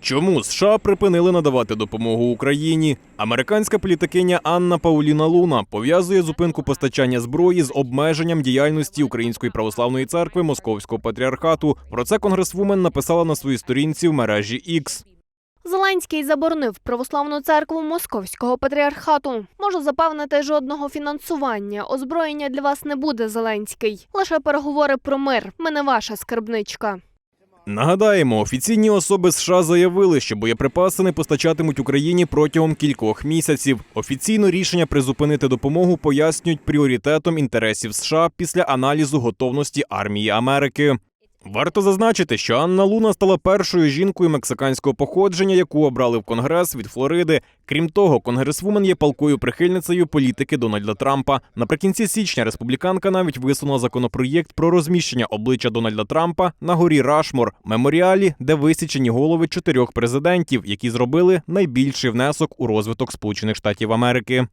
Чому США припинили надавати допомогу Україні? Американська політикиня Анна Пауліна Луна пов'язує зупинку постачання зброї з обмеженням діяльності Української православної церкви Московського патріархату. Про це конгресвумен написала на своїй сторінці в мережі X. Зеленський заборонив православну церкву Московського патріархату. Можу запевнити, жодного фінансування озброєння для вас не буде. Зеленський лише переговори про мир. Ми не ваша скарбничка. Нагадаємо, офіційні особи США заявили, що боєприпаси не постачатимуть Україні протягом кількох місяців. Офіційно рішення призупинити допомогу пояснюють пріоритетом інтересів США після аналізу готовності армії Америки. Варто зазначити, що Анна Луна стала першою жінкою мексиканського походження, яку обрали в Конгрес від Флориди. Крім того, конгресвумен є палкою прихильницею політики Дональда Трампа. Наприкінці січня республіканка навіть висунула законопроєкт про розміщення обличчя Дональда Трампа на горі Рашмор, меморіалі, де висічені голови чотирьох президентів, які зробили найбільший внесок у розвиток Сполучених Штатів Америки.